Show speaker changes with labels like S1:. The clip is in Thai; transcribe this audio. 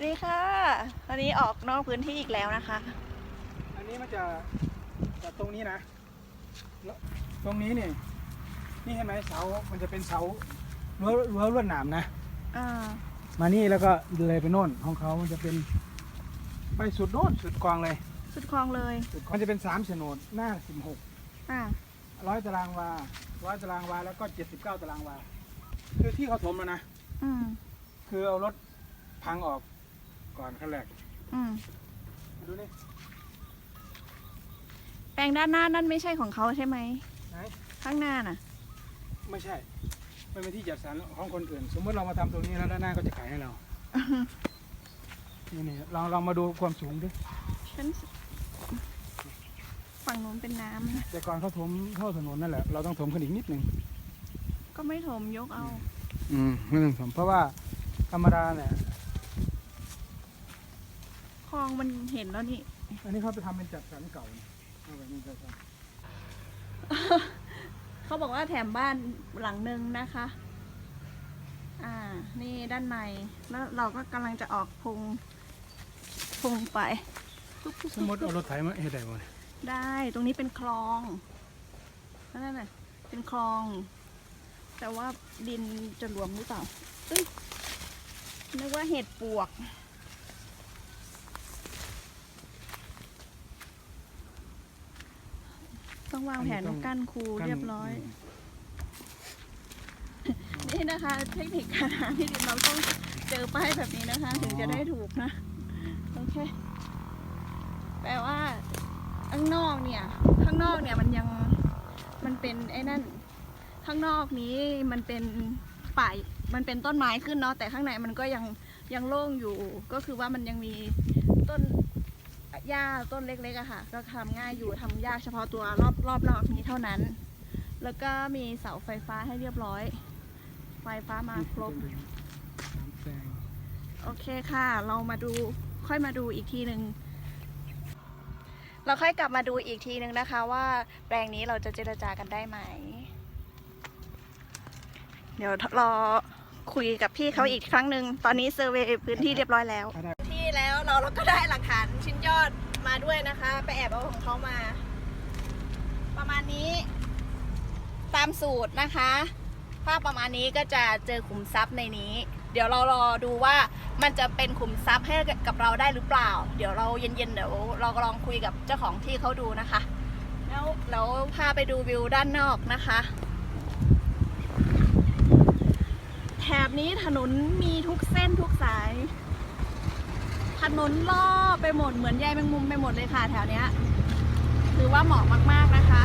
S1: นี่ค่ะ ตอนนี้ออกนอกพื้นที่อีกแล้วนะคะ
S2: อันนี้มันจะจากตรงนี้นะแล้วตรงนี้นี่นี่เห็นไหมเสา มันจะเป็นเสารั้วรั้วลวดหนามนะ
S1: อ่า
S2: มานี่แล้วก็เลยไปโน่นของเขามันจะเป็นไปสุดโน่นสุดกองเลย
S1: สุดคลองเลย
S2: สุดมันจะเป็นสามโฉนดหน้าสิบหก
S1: อ่า
S2: ร้อยตารางวาร้อยตารางวาแล้วก็เจ็ดสิบเก้าตารางวา คือที่เขาถมแล้วนะ
S1: อืม
S2: คือเอารถพังออก ก่อนขั้นแรก
S1: อืม
S2: ดูนี่
S1: แปลงด้านหน้านั่นไม่ใช่ของเขาใช่ไหม
S2: ไหน
S1: ข้างหน้าน่ะ
S2: ไม่ใช่ไม่เป็นที่จัดสรรของคนอื่น สมมติเรามาทำตรงนี้แล้วด้านหน้าก็จะขายให้เรา นี่นี่ลองลองมาดูความสูงดิ
S1: ฉันฝั่งนู้นเป็นน้ำนะ
S2: แต่ก่อนเขาถมเข้าถนนนั่นแหละเราต้องถมขึ้นอีกนิดหนึ่ง
S1: ก็ไม่ถมยกเอา
S2: อืมไม่ต้องถมเพราะว่าธรรมดาเนี่ย
S1: ค ลองมันเห็นแล้วนี่
S2: อันนี้เขาไปทำเป็นจัดสรรเก่านะเอาแบบนี้จัดสรร
S1: เขาบอกว่าแถมบ้านหลังหนึ่งนะคะ อ่า นี่ด้านใน แล้วเราก็กำลังจะออกพุงพุงไปปุ๊บปุ๊บ
S2: สมมติเอารถไถมาเฮ็ดได้บ่เนี่ย
S1: ได้ ตรงนี้เป็นคลอง นั่นน่ะ เป็นคลอง แต่ว่าดินจะรวมหรือเปล่า เอ้ยนึกว่าเห็ดปวก ต้องวางแผนกั้นคูเรียบร้อย นี่นะคะ เทคนิคการหาที่ดินเราต้องเจอป้ายแบบนี้นะคะ ถึงจะได้ถูกนะ โอเค แปลว่าข้างนอกเนี่ย ข้างนอกเนี่ยมันยังมันเป็นไอ้นั่น ข้างนอกนี้มันเป็นป่ายมันเป็นต้นไม้ขึ้นเนาะแต่ข้างในมันก็ยังยังโล่งอยู่ ก็คือว่ามันยังมีต้น หญ้าต้นเล็กๆอะค่ะ ก็ทำง่ายอยู่ทำยากเฉพาะตัวรอบรอบนอกนี้เท่านั้น แล้วก็มีเสาไฟฟ้าให้เรียบร้อย ไฟฟ้ามาครบ โอเคค่ะ เรามาดูค่อยมาดูอีกทีหนึ่งเราค่อยกลับมาดูอีกทีหนึ่งนะคะว่าแปลงนี้เราจะเจรจากันได้ไหม เดี๋ยวรอ คุยกับพี่เขาอีกครั้งหนึ่งตอนนี้เซอร์เวย์พื้นที่เรียบร้อยแล้ว ที่แล้วเราเราก็ได้หลักฐานชิ้นยอดมาด้วยนะคะ ไปแอบเอาของเขามา ประมาณนี้ ตามสูตรนะคะภาพประมาณนี้ก็จะเจอขุมทรัพย์ในนี้ เดี๋ยวเรารอดูว่ามันจะเป็นขุมทรัพย์ให้กับเราได้หรือเปล่า เดี๋ยวเราเย็นๆเดี๋ยวเราลองคุยกับเจ้าของที่เขาดูนะคะ แล้วแล้วพาไปดูวิวด้านนอกนะคะ แถ บนี้ถนนมีทุกเส้นทุกสาย ถนนล่อไปหมดเหมือนใยแมงมุมไปหมดเลยค่ะแถวเนี้ยถือว่าเหมาะมากๆนะคะ